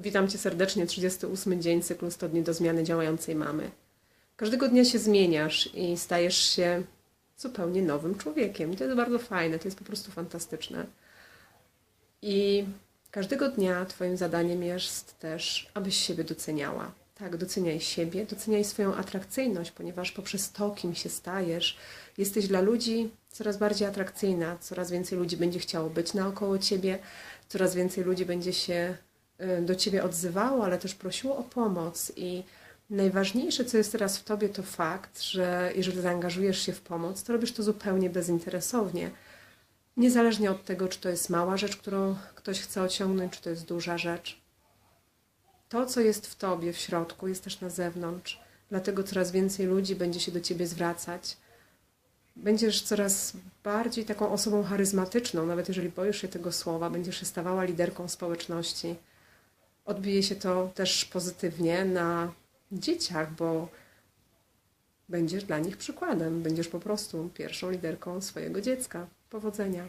Witam Cię serdecznie, 38 dzień cyklu 100 dni do zmiany działającej mamy. Każdego dnia się zmieniasz i stajesz się zupełnie nowym człowiekiem. To jest bardzo fajne, to jest po prostu fantastyczne. I każdego dnia Twoim zadaniem jest też, abyś siebie doceniała. Tak, doceniaj siebie, doceniaj swoją atrakcyjność, ponieważ poprzez to, kim się stajesz, jesteś dla ludzi coraz bardziej atrakcyjna, coraz więcej ludzi będzie chciało być naokoło Ciebie, coraz więcej ludzi będzie się do Ciebie odzywało, ale też prosiło o pomoc i najważniejsze, co jest teraz w Tobie, to fakt, że jeżeli zaangażujesz się w pomoc, to robisz to zupełnie bezinteresownie. Niezależnie od tego, czy to jest mała rzecz, którą ktoś chce osiągnąć, czy to jest duża rzecz. To, co jest w tobie, w środku, jest też na zewnątrz. Dlatego coraz więcej ludzi będzie się do ciebie zwracać. Będziesz coraz bardziej taką osobą charyzmatyczną, nawet jeżeli boisz się tego słowa, będziesz się stawała liderką społeczności. Odbije się to też pozytywnie na dzieciach, bo będziesz dla nich przykładem. Będziesz po prostu pierwszą liderką swojego dziecka. Powodzenia.